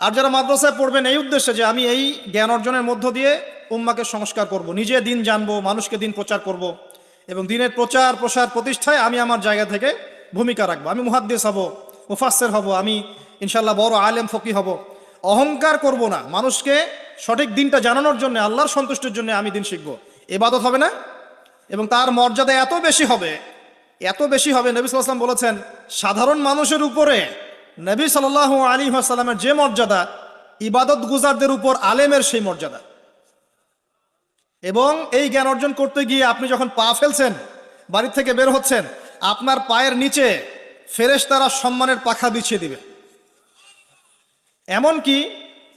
আর যারা মাদ্রাসায় পড়বেন, এই উদ্দেশ্যে যে আমি এই জ্ঞান অর্জনের মধ্য দিয়ে উম্মাকে সংস্কার করব, নিজে দিন জানব, মানুষকে দিন প্রচার করব এবং দিনের প্রচার, প্রসার প্রতিষ্ঠায় আমি আমার জায়গা থেকে ভূমিকা রাখব। আমি মুহাদ্দিস হব মুফাসের হব, আমি ইনশাল্লাহ বড় আলেম ফকি হব। অহংকার করব না, মানুষকে সঠিক দিনটা জানানোর জন্য, আল্লাহর সন্তুষ্টির জন্য আমি দিন শিখব। এবাদত হবে না এবং তার মর্যাদা এত বেশি হবে, এত বেশি হবে, নবী সাল্লাম বলেছেন, সাধারণ মানুষের উপরে নবী সাল আলী সাল্লামের যে মর্যাদা, ইবাদত গুজারদের উপর আলেমের সেই মর্যাদা। এবং এই জ্ঞান অর্জন করতে গিয়ে আপনি যখন পা ফেলছেন, বাড়ি থেকে বের হচ্ছেন, আপনার পায়ের নিচে ফেরেশতারা সম্মানের পাখা বিছিয়ে দিবে। এমনকি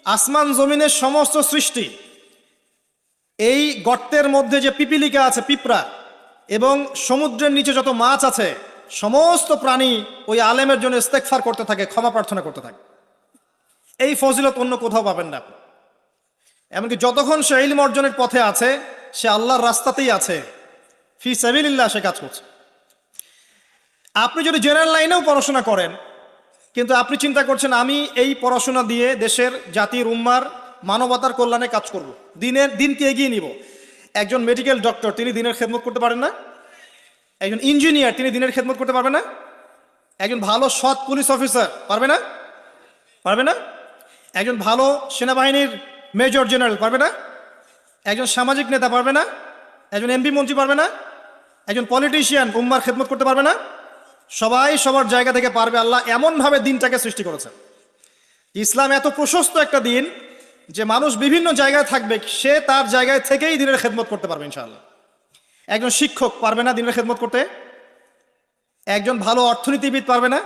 আসমান জমিনের সমস্ত সৃষ্টি, এই গর্তের মধ্যে যে পিপিলিকা আছে, পিঁপড়া, এবং সমুদ্রের নিচে যত মাছ আছে সমস্ত প্রাণী ওই আলেমের জন্য ইস্তেকফার করতে থাকে, ক্ষমা প্রার্থনা করতে থাকে। এই ফজিলত অন্য কোথাও পাবেন না আপনি। এমনকি যতক্ষণ সে ইলম অর্জনের পথে আছে, সে আল্লাহর রাস্তাতেই আছে, ফি সাবিলিল্লাহ সে কাজ করছে। আপনি যদি জেনারেল লাইনেও পড়াশোনা করেন, কিন্তু আপনি চিন্তা করছেন, আমি এই পড়াশোনা দিয়ে দেশের, জাতির, উম্মার মানবতার কল্যাণে কাজ করব। দিনের, দিনকে এগিয়ে নিব। একজন মেডিকেল ডক্টর তিনি দিনের খেদমত করতে পারেন না? একজন ইঞ্জিনিয়ার, তিনি দিনের খেদমত করতে পারবে না? একজন ভালো সৎ পুলিশ অফিসার, পারবে না? পারবে না? একজন ভালো সেনাবাহিনীর মেজর জেনারেল, পারবে না? একজন সামাজিক নেতা পারবে না? একজন এমপি মন্ত্রী পারবে না? একজন পলিটিশিয়ান, উম্মার খেদমত করতে পারবে না? সবাই সবার জায়গা থেকে পারবে। আল্লাহ এমনভাবে দিনটাকে সৃষ্টি করেছেন। ইসলাম এত প্রশস্ত একটা দিন যে মানুষ বিভিন্ন জায়গায় থাকবে, সে তার জায়গায় থেকেই দিনের খেদমত করতে পারবে, ইনশাআল্লাহ। একজন শিক্ষক পারবে না দিনের খেদমত করতে? একজন ভালো অর্থনীতিবিদ পারবে না?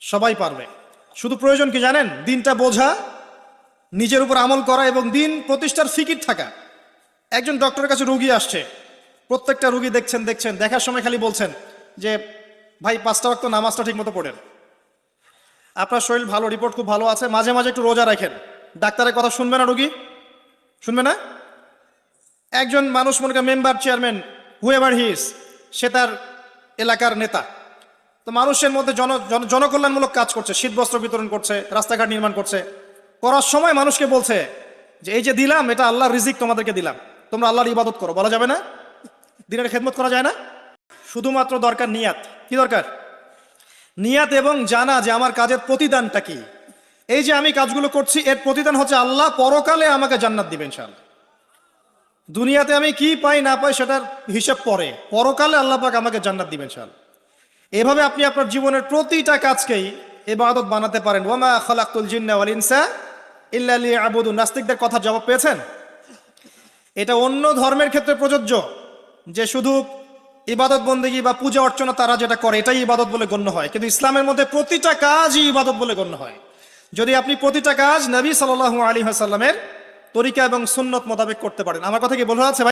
সবাই পারবে। শুধু প্রয়োজন কি জানেন? দিনটা বোঝা, নিজের উপর আমল করা এবং দিন প্রতিষ্ঠার ফিকির থাকা। একজন ডক্টরের কাছে রুগী আসছে। প্রত্যেকটা রুগী দেখছেন দেখছেন। দেখার সময় খালি বলছেন যে, ভাই, পাঁচটা ওয়াক্ত নামাজটা ঠিক মতো পড়েন। আপনার শরীর ভালো, রিপোর্ট খুব ভালো আছে। মাঝে মাঝে একটু রোজা রাখেন। ডাক্তারের কথা শুনবে না রুগী? শুনবে না? একজন মানুষ মনে করেন মেম্বার, চেয়ারম্যান হুয়েভার হিস সে তার এলাকার নেতা। তো মানুষের মধ্যে জন, জন- জনকল্যাণমূলক কাজ করছে শীতবস্ত্র বিতরণ করছে, রাস্তাঘাট নির্মাণ করছে। করার সময় মানুষকে বলছে যে, এই যে দিলাম, এটা আল্লাহর রিজিক তোমাদেরকে দিলাম। তোমরা আল্লাহর ইবাদত করো। বলা যাবে না? দিনের খেদমত করা যায় না? শুধুমাত্র দরকার নিয়াত। কি দরকার? নিয়াত এবং জানা যে আমার কাজের প্রতিদানটা কি। এই যে আমি কাজগুলো করছি, এর প্রতিদান হচ্ছে আল্লাহ পরকালে আমাকে জান্নাত দিবেন ইনশাআল্লাহ। দুনিয়াতে আমি কি পাই, না পাই সেটার হিসাব পরে। পরকালে আল্লাহ পাক আমাকে জান্নাত দিবেন, ইনশাআল্লাহ। এভাবে আপনি আপনার জীবনের প্রতিটা কাজকেই এবাদত বানাতে পারেন। ওয়ামা খালাকুল জিন্না ইনসা ইল্লা লিয়াবুদুন নাস্তিকদের কথা জবাব পেয়েছেন? এটা অন্য ধর্মের ক্ষেত্রে প্রযোজ্য যে শুধু ইবাদত বন্দেগি বা পূজা অর্চনা তারা যেটা করে, এটাই ইবাদত বলে গণ্য হয়। কিন্তু ইসলামের মধ্যে প্রতিটা কাজই ইবাদত বলে গণ্য হয়। যদি আপনি প্রতিটা কাজ নবী সাল্লাল্লাহু আলী হাসাল্লামের তরিকা এবং সুন্নত মোতাবেক করতে পারেন। আমার কথা কি বলা আছে